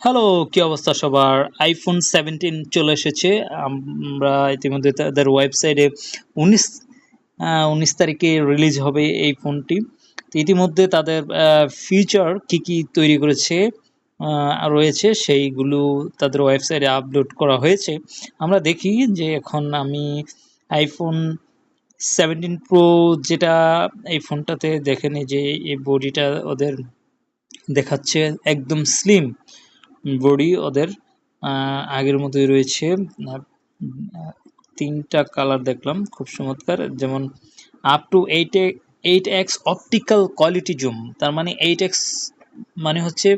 Hello কি অবস্থা সবার? আইফোন সেভেন্টিন চলে এসেছে। আমরা ইতিমধ্যে তাদের ওয়েবসাইটে উনিশ উনিশ তারিখে রিলিজ হবে এই ফোনটি ইতিমধ্যে তাদের ফিচার কি কি তৈরি করেছে রয়েছে, সেইগুলো তাদের ওয়েবসাইটে আপলোড করা হয়েছে। আমরা দেখি যে এখন আমি আইফোন সেভেন্টিন প্রো যেটা এই ফোনটাতে দেখে নিই যে এই বডিটা ওদের দেখাচ্ছে একদম স্লিম বডি ওদের আগের মতোই রয়েছে। তিনটা কালার দেখলাম, খুব চমৎকার। যেমন up to eight eight X optical quality zoom তার মানে এইট এক্স মানে হচ্ছে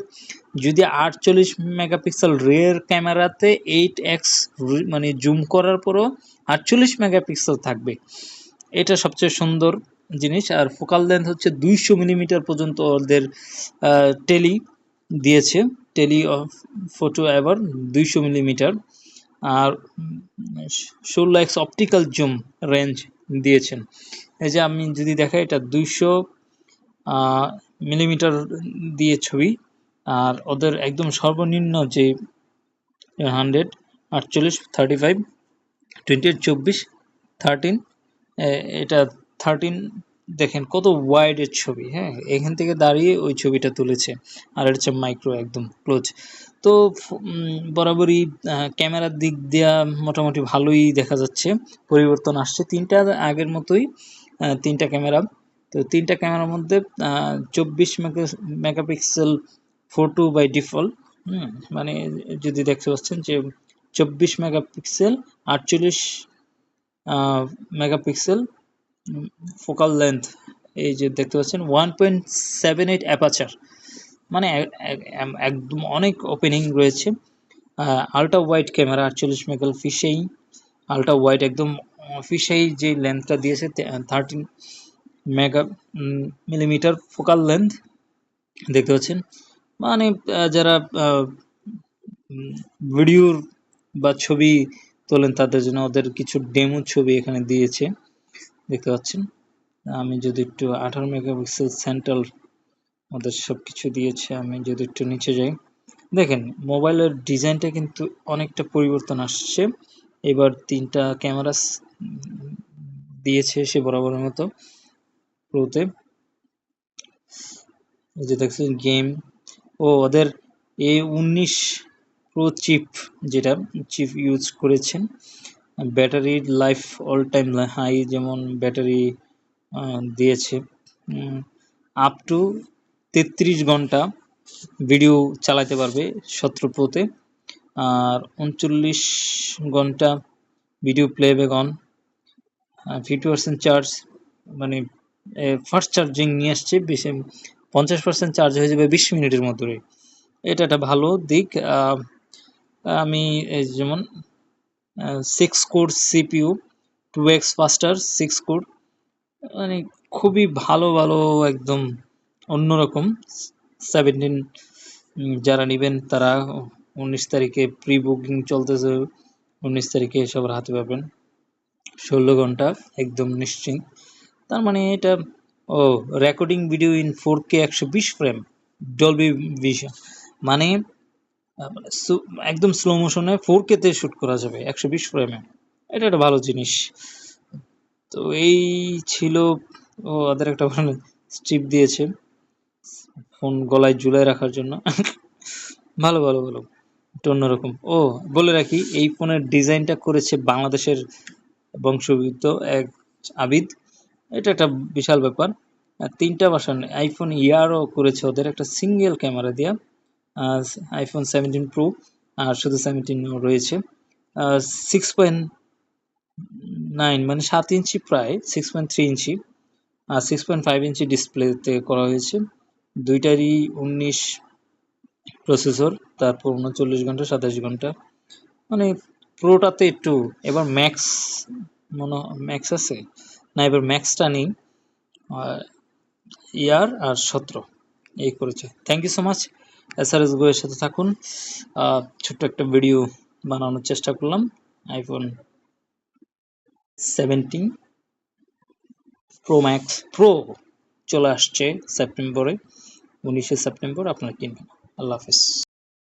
যদি আটচল্লিশ মেগাপিক্সেল রেয়ার ক্যামেরাতে এইট এক্স মানে জুম করার পরও আটচল্লিশ মেগাপিক্সেল থাকবে। এটা সবচেয়ে সুন্দর জিনিস। আর ফোকাল লেন্থ হচ্ছে দুইশো মিলিমিটার পর্যন্ত ওদের টেলি দিয়েছে। টেলি ফটো এবার দুইশো মিলিমিটার আর ষোলো এক্স অপটিক্যাল জুম রেঞ্জ দিয়েছেন। এই যে আমি যদি দেখাই, এটা দুইশো মিলিমিটার দিয়ে ছবি, আর ওদের একদম সর্বনিম্ন যে হান্ড্রেড আটচল্লিশ থার্টি ফাইভ টোয়েন্টি এইট চব্বিশ থার্টিন এটা থার্টিন দেখেন কত ওয়াইডের ছবি হ্যাঁ? এখান থেকে দাঁড়িয়ে ওই ছবিটা তুলেছে। আর এটা হচ্ছে মাইক্রো একদম ক্লোজ তো বরাবরই ক্যামেরার দিক দেওয়া মোটামুটি ভালোই দেখা যাচ্ছে। পরিবর্তন আসছে। তিনটা আগের মতোই তিনটা ক্যামেরা। তো তিনটা ক্যামেরার মধ্যে চব্বিশ mega, megapixel photo by default মানে যদি দেখতে পাচ্ছেন যে চব্বিশ মেগাপিক্সেল, আটচল্লিশ মেগাপিক্সেল ফোকাল লেন্থ এই যে দেখতে পাচ্ছেন one point seven eight aperture মানে একদম অনেক ওপেনিং রয়েছে। আলট্রা ওয়াইড ক্যামেরা আটচল্লিশ মেগাল ফিসেই আলট্রা ওয়াইড একদম ফিসেই যে লেন্থটা দিয়েছে thirteen mega millimeter focal length দেখতে পাচ্ছেন মানে যারা ভিডিওর বা ছবি তোলেন, তাদের জন্য ওদের কিছু ডেমো ছবি এখানে দিয়েছে। দেখতে পাচ্ছেন? আমি যদি একটু আঠারো মেগাপিক্সেল সেন্ট্রাল ওদের সব কিছু দিয়েছে, আমি যদি একটু নিচে যাই। দেখেন, মোবাইলের ডিজাইনটা কিন্তু অনেকটা পরিবর্তন আসছে। এবার তিনটা ক্যামেরা দিয়েছে সে বরাবরের মতো প্রোতে। যে দেখছেন গেম। ও, ওদের এ উনিশ প্রো চিপ যেটা, চিপ ইউজ করেছেন। Battery life all time high যেমন ব্যাটারি দিয়েছে। আপ টু তেত্রিশ ঘণ্টা ভিডিও চালাতে পারবে সতেরো প্রোতে। আর উনচল্লিশ ঘণ্টা video playback on fifty percent charge মানে ফার্স্ট চার্জিং নিয়ে আসছে বেশি, পঞ্চাশ পার্সেন্ট চার্জ হয়ে যাবে বিশ মিনিটের মধ্যে। এটা একটা ভালো দিক। আমি যেমন six core CPU two x faster six core মানে খুবই ভালো ভালো, একদম অন্যরকম সেভেন্টিন যারা নেবেন তারা উনিশ তারিখে প্রি বুকিং চলতেছে, উনিশ তারিখে সবার হাতে পাবেন। ষোলো ঘণ্টা, একদম নিশ্চিন্ত তার মানে এটা, ও recording video in four K একশো বিশ ফ্রেম ডলবি ভিশন মানে একদম স্লো মোশনে ফোর কেতে শ্যুট করা যাবে, একশো বিশ ফ্রেমে এটা একটা ভালো জিনিস। তো এই ছিল, ও ওদের একটা স্ট্রিপ দিয়েছে ফোন গলায় ঝুলায় রাখার জন্য। ভালো ভালো ভালো, একটু অন্যরকম। ও, বলে রাখি, এই ফোনের ডিজাইনটা করেছে বাংলাদেশের বংশোদ্ভূত এক আবিদ। এটা একটা বিশাল ব্যাপার। তিনটা ভার্সন আইফোন ইয়ারও করেছে ওদের একটা সিঙ্গেল ক্যামেরা দিয়া। আইফোন সেভেন্টিন প্রো আর শুধু সেভেন্টিন রয়েছে। সিক্স পয়েন্ট নাইন মানে সাত ইঞ্চি প্রায় সিক্স পয়েন্ট থ্রি ইঞ্চি, আর সিক্স পয়েন্ট ফাইভ ইঞ্চি ডিসপ্লেতে করা হয়েছে। দুইটারই উনিশ প্রসেসর তারপর উনচল্লিশ ঘণ্টা, সাতাশ ঘণ্টা। মানে প্রোটাতে একটু, এবার ম্যাক্স মনে ম্যাক্স আছে? না, এবার ম্যাক্সটা নেই। ইয়ার আর সতেরো, এই করেছে। Thank you so much S R S গোয়ের সাথে থাকুন। ছোট্ট একটা ভিডিও বানানোর চেষ্টা করলাম। IPhone seventeen pro max pro চলে আসছে সেপ্টেম্বরে উনিশে সেপ্টেম্বর আপনার কিনবেন। আল্লাহ হাফিজ।